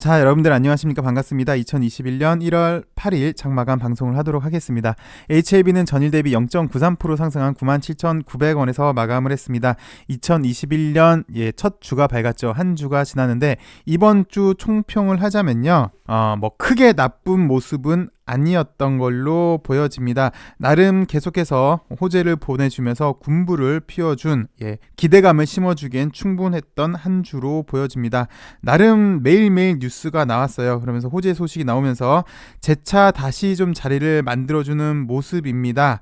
자, 여러분들 안녕하십니까? 반갑습니다. 2021년 1월 8일 장마감 방송을 하도록 하겠습니다. HLB는 전일 대비 0.93% 상승한 97,900원에서 마감을 했습니다. 2021년 예, 첫 주가 밝았죠. 한 주가 지났는데 이번 주 총평을 하자면요. 어, 뭐 크게 나쁜 모습은 아니었던 걸로 보여집니다. 나름 계속해서 호재를 보내주면서 군부를 피워준 예, 기대감을 심어주기엔 충분했던 한 주로 보여집니다. 나름 매일매일 뉴스가 나왔어요. 그러면서 호재 소식이 나오면서 재차 다시 좀 자리를 만들어주는 모습입니다.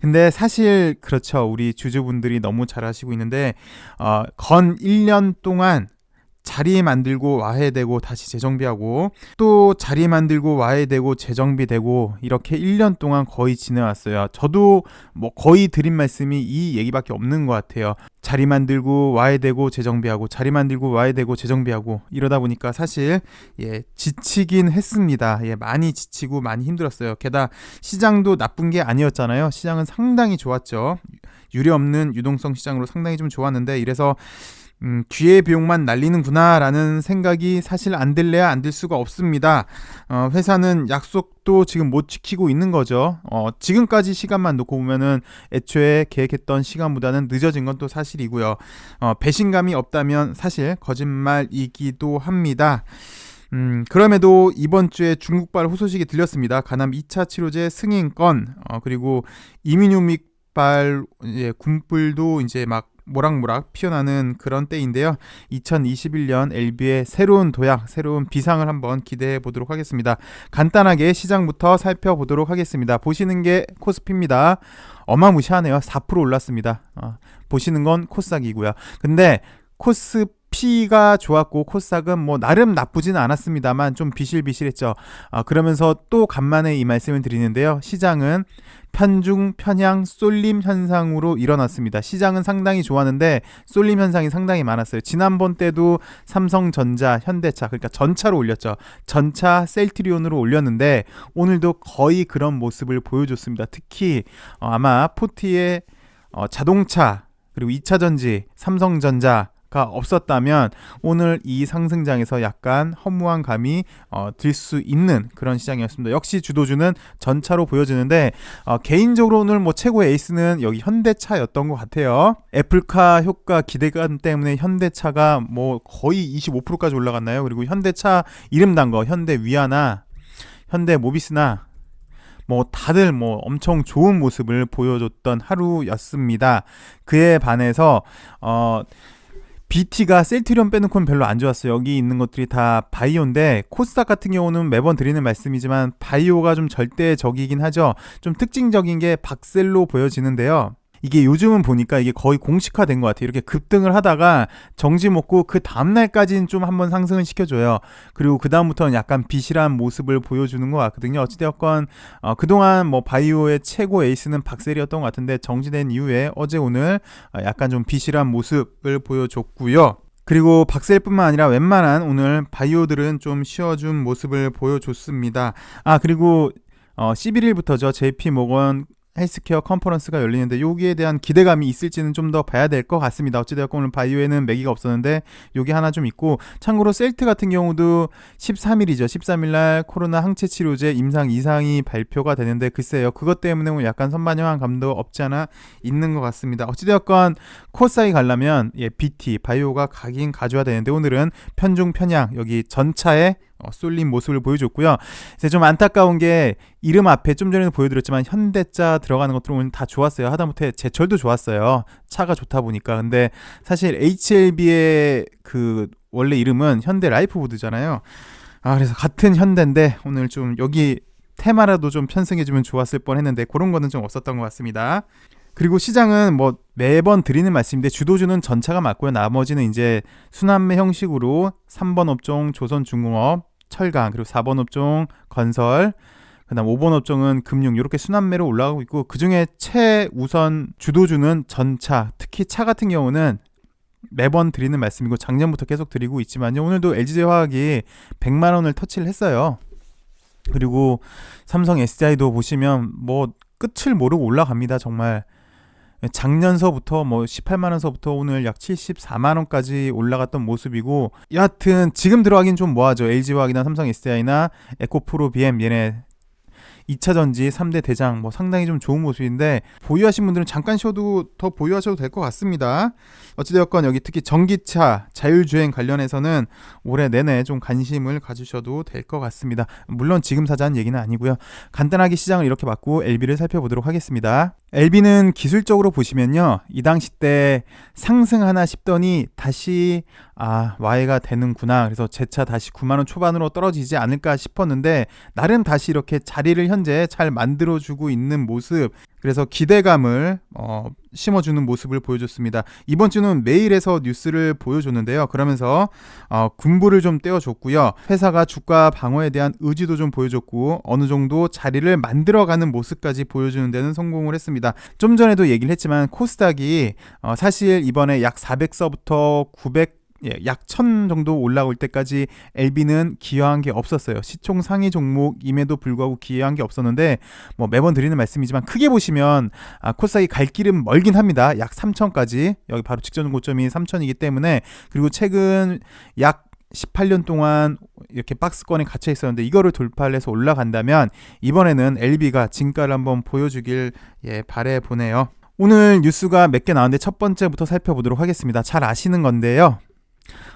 근데 사실 그렇죠. 우리 주주분들이 너무 잘하시고 있는데 어, 건 1년 동안 자리 만들고 와해되고 다시 재정비하고 또 자리 만들고 와해되고 재정비되고 이렇게 1년 동안 거의 지내왔어요. 저도 뭐 거의 드린 말씀이 이 얘기밖에 없는 것 같아요. 자리 만들고 와해되고 재정비하고 자리 만들고 와해되고 재정비하고 이러다 보니까 사실 예 지치긴 했습니다. 예 많이 지치고 많이 힘들었어요. 게다가 시장도 나쁜 게 아니었잖아요. 시장은 상당히 좋았죠. 유례 없는 유동성 시장으로 상당히 좀 좋았는데 이래서 음, 기회 비용만 날리는구나라는 생각이 사실 안 들래야 안 들 수가 없습니다. 어, 회사는 약속도 지금 못 지키고 있는 거죠. 어, 지금까지 시간만 놓고 보면은 애초에 계획했던 시간보다는 늦어진 건 또 사실이고요. 어, 배신감이 없다면 사실 거짓말이기도 합니다. 음, 그럼에도 이번 주에 중국발 호소식이 들렸습니다. 가남 2차 치료제 승인권, 어, 그리고 이민유믹발 예, 군불도 이제 막 모락모락 피어나는 그런 때인데요. 2021년 LB의 새로운 도약, 새로운 비상을 한번 기대해 보도록 하겠습니다. 간단하게 시장부터 살펴보도록 하겠습니다. 보시는 게 코스피입니다. 어마무시하네요. 4% 올랐습니다. 어, 보시는 건 코스닥이고요. 근데 코스 피가 좋았고 코스닥은 뭐 나름 나쁘지는 않았습니다만 좀 비실비실했죠. 아, 그러면서 또 간만에 이 말씀을 드리는데요. 시장은 편중, 편향, 쏠림 현상으로 일어났습니다. 시장은 상당히 좋았는데 쏠림 현상이 상당히 많았어요. 지난번 때도 삼성전자, 현대차 그러니까 전차로 올렸죠. 전차 셀트리온으로 올렸는데 오늘도 거의 그런 모습을 보여줬습니다. 특히 어, 아마 포티의 어, 자동차 그리고 2차 전지, 삼성전자 가 없었다면 오늘 이 상승장에서 약간 허무한 감이 어, 들 수 있는 그런 시장이었습니다. 역시 주도주는 전차로 보여지는데 어, 개인적으로 오늘 뭐 최고의 에이스는 여기 현대차였던 것 같아요. 애플카 효과 기대감 때문에 현대차가 뭐 거의 25%까지 올라갔나요? 그리고 현대차 이름 단 거 현대 위아나 현대 모비스나 뭐 다들 뭐 엄청 좋은 모습을 보여줬던 하루였습니다. 그에 반해서 어 BT가 셀트리온 빼놓고는 별로 안 좋았어요. 여기 있는 것들이 다 바이오인데 코스닥 같은 경우는 매번 드리는 말씀이지만 바이오가 좀 절대적이긴 하죠. 좀 특징적인 게 박셀로 보여지는데요. 이게 요즘은 보니까 이게 거의 공식화된 것 같아요. 이렇게 급등을 하다가 정지 먹고 그 다음날까지는 좀 한번 상승을 시켜줘요. 그리고 그 다음부터는 약간 비실한 모습을 보여주는 것 같거든요. 어찌되었건 어, 그동안 뭐 바이오의 최고 에이스는 박셀이었던 것 같은데 정지된 이후에 어제 오늘 어, 약간 좀 비실한 모습을 보여줬고요. 그리고 박셀뿐만 아니라 웬만한 오늘 바이오들은 좀 쉬어준 모습을 보여줬습니다. 아 그리고 어, 11일부터죠. JP 모건 헬스케어 컨퍼런스가 열리는데 여기에 대한 기대감이 있을지는 좀 더 봐야 될 것 같습니다. 어찌되었건 오늘 바이오에는 매기가 없었는데 여기 하나 좀 있고 참고로 셀트 같은 경우도 13일이죠. 13일 날 코로나 항체 치료제 임상 이상이 발표가 되는데 글쎄요. 그것 때문에 뭐 약간 선반영한 감도 없지 않아 있는 것 같습니다. 어찌되었건 코사이 가려면 예, BT 바이오가 가긴 가져야 되는데 오늘은 편중 편향 여기 전차에 어, 쏠린 모습을 보여줬고요. 이제 좀 안타까운 게 이름 앞에 좀 전에도 보여드렸지만 현대자 들어가는 것들은 다 좋았어요. 하다못해 제철도 좋았어요. 차가 좋다 보니까. 근데 사실 HLB의 그 원래 이름은 현대 라이프보드잖아요. 아 그래서 같은 현대인데 오늘 좀 여기 테마라도 좀 편승해주면 좋았을 뻔 했는데 그런 거는 좀 없었던 것 같습니다. 그리고 시장은 뭐 매번 드리는 말씀인데 주도주는 전차가 맞고요. 나머지는 이제 순환매 형식으로 3번 업종 조선중공업, 철강 그리고 4번 업종 건설 그다음 5번 업종은 금융 이렇게 순환매로 올라가고 있고 그중에 최우선 주도주는 전차 특히 차 같은 경우는 매번 드리는 말씀이고 작년부터 계속 드리고 있지만요. 오늘도 LG화학이 100만 원을 터치를 했어요. 그리고 삼성 SDI도 보시면 뭐 끝을 모르고 올라갑니다 정말 작년서부터 뭐 18만 원서부터 오늘 약 74만 원까지 올라갔던 모습이고 여하튼 지금 들어가긴 좀 뭐하죠? LG화학이나 삼성 SDI나 에코프로 BM 얘네 2차 전지 3대 대장 뭐 상당히 좀 좋은 모습인데 보유하신 분들은 잠깐 쉬어도 더 보유하셔도 될 것 같습니다. 어찌되었건 여기 특히 전기차 자율주행 관련해서는 올해 내내 좀 관심을 가지셔도 될 것 같습니다. 물론 지금 사자는 얘기는 아니고요. 간단하게 시장을 이렇게 봤고 LB를 살펴보도록 하겠습니다. LB는 기술적으로 보시면요. 이 당시 때 상승하나 싶더니 다시 아, 와해가 되는구나. 그래서 재차 다시 9만 원 초반으로 떨어지지 않을까 싶었는데 나름 다시 이렇게 자리를 현재 잘 만들어 주고 있는 모습. 그래서 기대감을 어, 심어주는 모습을 보여줬습니다. 이번 주는 메일에서 뉴스를 보여줬는데요. 그러면서 어, 군부를 좀 떼어줬고요. 회사가 주가 방어에 대한 의지도 좀 보여줬고 어느 정도 자리를 만들어가는 모습까지 보여주는 데는 성공을 했습니다. 좀 전에도 얘기를 했지만 코스닥이 어, 사실 이번에 약 400서부터 900 예, 약1000 정도 올라올 때까지 LB는 기여한 게 없었어요. 시총 상위 종목임에도 불구하고 기여한 게 없었는데 뭐 매번 드리는 말씀이지만 크게 보시면 아, 코스닥이 갈 길은 멀긴 합니다. 약 3000까지. 여기 바로 직전 고점이 3000이기 때문에 그리고 최근 약 18년 동안 이렇게 박스권에 갇혀 있었는데 이거를 돌파를 해서 올라간다면 이번에는 LB가 진가를 한번 보여주길 예, 바래 보네요. 오늘 뉴스가 몇 개 나왔는데 첫 번째부터 살펴보도록 하겠습니다. 잘 아시는 건데요.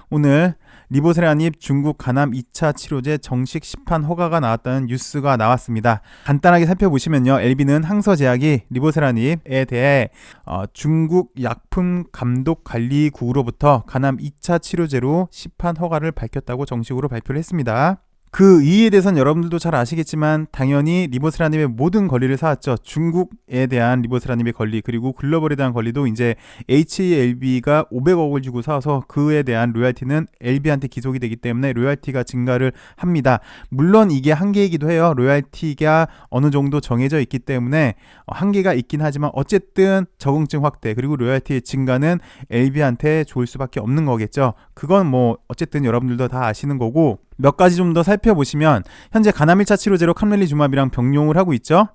오늘 리보세라닙 중국 간암 2차 치료제 정식 시판 허가가 나왔다는 뉴스가 나왔습니다. 간단하게 살펴보시면요. LB는 항서제약이 리보세라닙에 대해 어, 중국 약품 감독 관리국으로부터 간암 2차 치료제로 시판 허가를 밝혔다고 정식으로 발표를 했습니다. 그 이유에 대해서는 여러분들도 잘 아시겠지만 당연히 리보스라님의 모든 권리를 사왔죠. 중국에 대한 리보스라님의 권리 그리고 글로벌에 대한 권리도 이제 HLB가 500억을 주고 사와서 그에 대한 로얄티는 LB한테 기속이 되기 때문에 로얄티가 증가를 합니다. 물론 이게 한계이기도 해요. 로얄티가 어느 정도 정해져 있기 때문에 한계가 있긴 하지만 어쨌든 적응증 확대 그리고 로얄티의 증가는 LB한테 좋을 수밖에 없는 거겠죠. 그건 뭐 어쨌든 여러분들도 다 아시는 거고 몇 가지 좀 더 살펴보시면 현재 가남 1차 치료제로 캄렐리 주맙이랑 병용을 하고 있죠.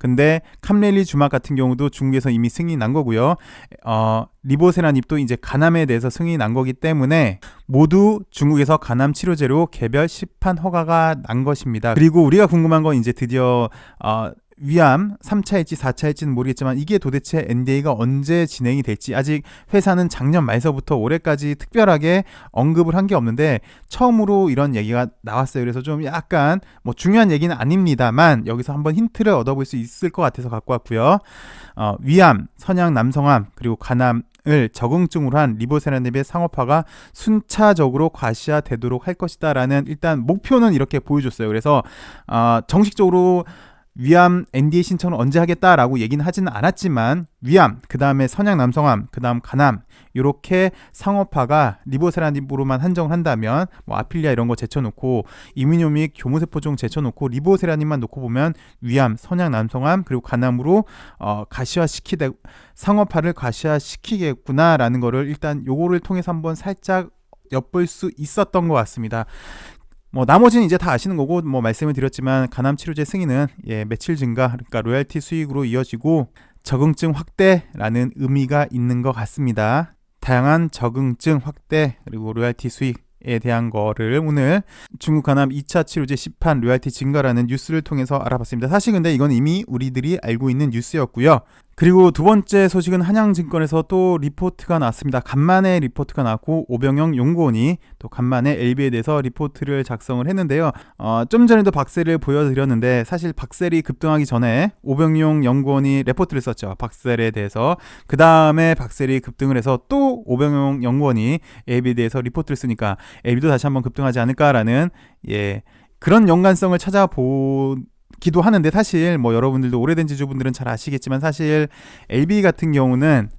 근데 캄렐리 주막 같은 경우도 중국에서 이미 승인이 난 거고요. 어, 리보세라닙도 이제 간암에 대해서 승인이 난 거기 때문에 모두 중국에서 간암 치료제로 개별 시판 허가가 난 것입니다. 그리고 우리가 궁금한 건 이제 드디어 어, 위암 3차일지 4차일지는 모르겠지만 이게 도대체 NDA가 언제 진행이 될지 아직 회사는 작년 말서부터 올해까지 특별하게 언급을 한 게 없는데 처음으로 이런 얘기가 나왔어요. 그래서 좀 약간 뭐 중요한 얘기는 아닙니다만 여기서 한번 힌트를 얻어볼 수 있을 것 같아서 갖고 왔고요. 어, 위암, 선양 남성암 그리고 간암 을 적응증으로 한 리보세라닙의 상업화가 순차적으로 과시화되도록 할 것이다라는 일단 목표는 이렇게 보여줬어요. 그래서 어, 정식적으로 위암 NDA 신청을 언제 하겠다라고 얘기는 하지는 않았지만 위암, 그 다음에 선양 남성암, 그 다음 간암 이렇게 상업화가 리보세라닙으로만 한정을 한다면 뭐 아필리아 이런 거 제쳐놓고 이민효믹 교무세포종 제쳐놓고 리보세라닙만 놓고 보면 위암, 선양 남성암 그리고 간암으로 어, 가시화시키되 상업화를 가시화시키겠구나라는 거를 일단 요거를 통해서 한번 살짝 엿볼 수 있었던 것 같습니다. 뭐 나머지는 이제 다 아시는 거고 뭐 말씀을 드렸지만 간암 치료제 승인은 예, 매출 증가 그러니까 로열티 수익으로 이어지고 적응증 확대라는 의미가 있는 것 같습니다. 다양한 적응증 확대 그리고 로열티 수익 에 대한 거를 오늘 중국 간암 2차 치료제 시판 로얄티 증가라는 뉴스를 통해서 알아봤습니다. 사실 근데 이건 이미 우리들이 알고 있는 뉴스였고요. 그리고 두 번째 소식은 한양증권에서 또 리포트가 나왔습니다. 간만에 리포트가 나왔고 오병영 연구원이 또 간만에 LB에 대해서 리포트를 작성을 했는데요. 어, 좀 전에도 박셀을 보여드렸는데 사실 박셀이 급등하기 전에 오병용 연구원이 리포트를 썼죠. 박셀에 대해서 그 다음에 박셀이 급등을 해서 또 오병용 연구원이 LB에 대해서 리포트를 쓰니까 LB도 다시 한번 급등하지 않을까라는 예 그런 연관성을 찾아보 기도 하는데 사실 뭐 여러분들도 오래된 지주분들은 잘 아시겠지만 사실 LB 같은 경우는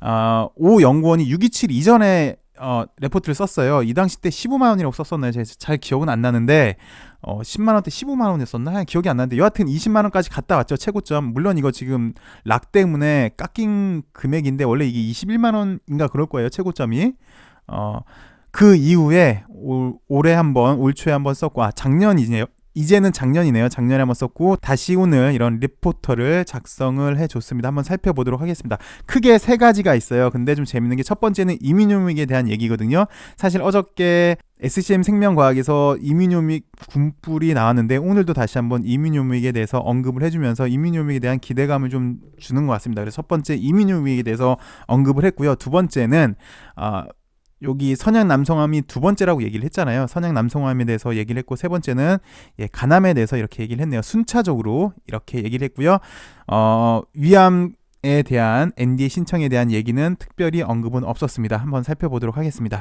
어, 오 연구원이 627 이전에 어, 레포트를 썼어요. 이 당시 때 15만 원이라고 썼었나요? 제가 잘 기억은 안 나는데 어, 10만 원대 15만 원이었었나? 기억이 안 나는데 여하튼 20만 원까지 갔다 왔죠. 최고점. 물론 이거 지금 락 때문에 깎인 금액인데 원래 이게 21만 원인가 그럴 거예요. 최고점이. 어, 그 이후에 올, 올해 한번 올 초에 한번 썼고 아 작년이네요. 이제는 작년이네요. 작년에 한번 썼고 다시 오늘 이런 리포터를 작성을 해줬습니다. 한번 살펴보도록 하겠습니다. 크게 세 가지가 있어요. 근데 좀 재밌는 게 첫 번째는 이민요믹에 대한 얘기거든요. 사실 어저께 SCM 생명과학에서 이민요믹 군뿔이 나왔는데 오늘도 다시 한번 이민요믹에 대해서 언급을 해주면서 이민요믹에 대한 기대감을 좀 주는 것 같습니다. 그래서 첫 번째 이민요믹에 대해서 언급을 했고요. 두 번째는 아 여기 선양 남성암이 두 번째라고 얘기를 했잖아요. 선양 남성암에 대해서 얘기를 했고 세 번째는 예, 간암에 대해서 이렇게 얘기를 했네요. 순차적으로 이렇게 얘기를 했고요. 어, 위암에 대한 NDA 신청에 대한 얘기는 특별히 언급은 없었습니다. 한번 살펴보도록 하겠습니다.